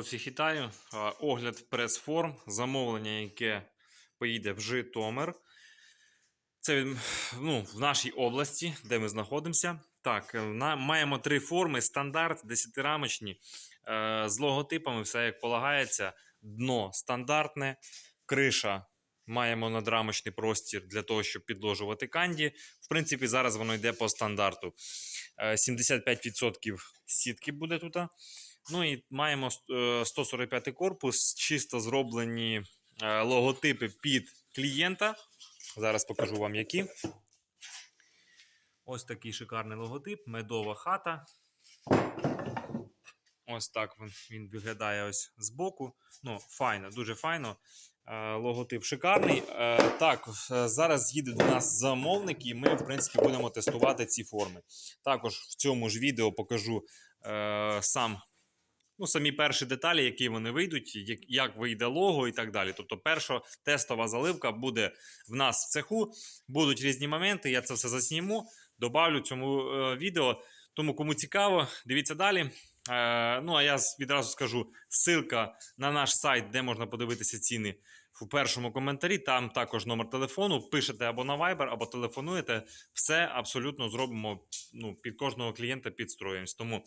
всіх вітаю. Огляд прес-форм, замовлення, яке поїде в Житомир. Це ну, в нашій області, де ми знаходимося. Так, е, на, маємо три форми: стандарт, 10-рамочні, е, з логотипами, все як полагається. Дно стандартне, криша. Маємо надрамочний простір для того, щоб підложувати канді. В принципі, зараз воно йде по стандарту. Е, 75% сітки буде тут. Ну і маємо е, 145 корпус, чисто зроблені е, логотипи під клієнта. Зараз покажу вам які. Ось такий шикарний логотип, медова хата. Ось так він, він виглядає ось збоку. Ну, файно, дуже файно. Е, Логотип шикарний. Е, Так, е, зараз їде до нас замовник, і ми, в принципі, будемо тестувати ці форми. Також в цьому ж відео покажу е, сам ну, самі перші деталі, які вони вийдуть, як, вийде лого і так далі. Тобто, перша тестова заливка буде в нас в цеху. Будуть різні моменти. Я це все засніму, добавлю цьому е, відео. Тому, кому цікаво, дивіться далі. Е, ну, а я відразу скажу: ссылка на наш сайт, де можна подивитися ціни в першому коментарі. Там також номер телефону. Пишете або на Viber, або телефонуєте. Все абсолютно зробимо ну, під кожного клієнта підстроїмось. Тому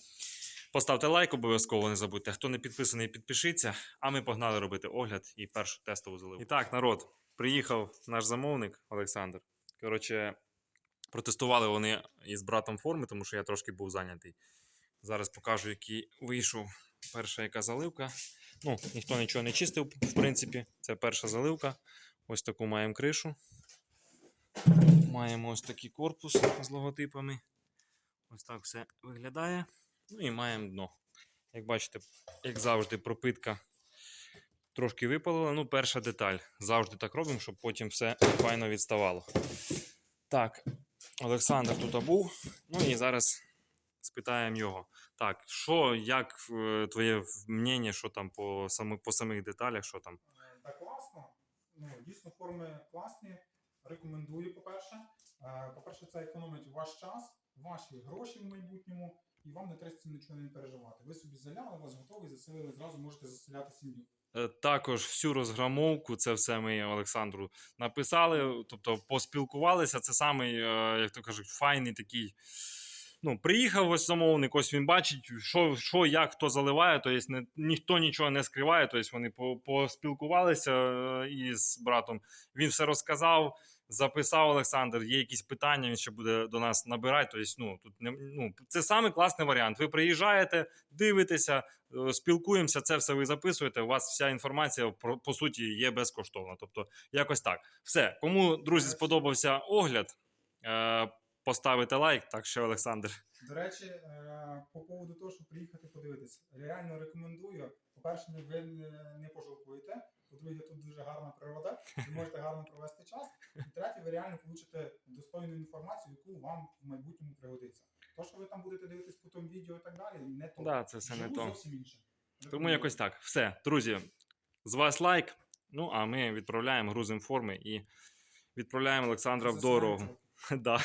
Поставте лайк, обов'язково не забудьте. Хто не підписаний, підпишіться. А ми погнали робити огляд і першу тестову заливку. І так, народ, приїхав наш замовник Олександр. Коротше, протестували вони із братом форми, тому що я трошки був зайнятий. Зараз покажу, який вийшов перша яка заливка. Ну, ніхто нічого не чистив, в принципі. Це перша заливка. Ось таку маємо кришу. Маємо ось такий корпус з логотипами. Ось так все виглядає. Ну і маємо дно. Як бачите, як завжди, пропитка трошки випалила. Ну, перша деталь. Завжди так робимо, щоб потім все файно відставало. Так, Олександр тут був. Ну і зараз спитаємо його. Так, що, як е, твоє мнення, що там по, сами, по самих деталях, що там? Е, Та класно. Ну, дійсно, форми класні. Рекомендую, по-перше. Е, По-перше, це економить ваш час, ваші гроші в майбутньому, і вам не треба нічого не переживати. Ви собі заляли, вас готовий, заселили, зразу можете заселяти сім'ю. Е, Також всю розграмовку, це все ми Олександру написали. Тобто поспілкувалися. Це самий, е, як то кажуть, файний такий. Ну, приїхав ось замовник, ось він бачить, що, що як хто заливає, тобто не, ніхто нічого не скриває. Тобто вони по- поспілкувалися е, із братом. Він все розказав, записав Олександр. Є якісь питання, він ще буде до нас набирати. Тобто, ну, тут не, ну, це самий класний варіант. Ви приїжджаєте, дивитеся, е, спілкуємося, це все ви записуєте. У вас вся інформація про- по суті є безкоштовна. Тобто, якось так. Все, кому друзі сподобався огляд, е, поставите лайк. Так що, Олександр. До речі, е, по поводу того, щоб приїхати подивитися, реально рекомендую. По-перше, ви не- не пожалкуєте. По-друге, тут дуже гарна природа, ви можете гарно провести час. Ви реально получите достойну інформацію, яку вам в майбутньому пригодиться. То, що ви там будете дивитись потім відео і так далі, не то. Да, це все не то. зовсім інше. Тому Рекомендую. якось так. Все, друзі, з вас лайк. Ну, а ми відправляємо грузимо форми і відправляємо Олександра в Засилаємо дорогу. Да.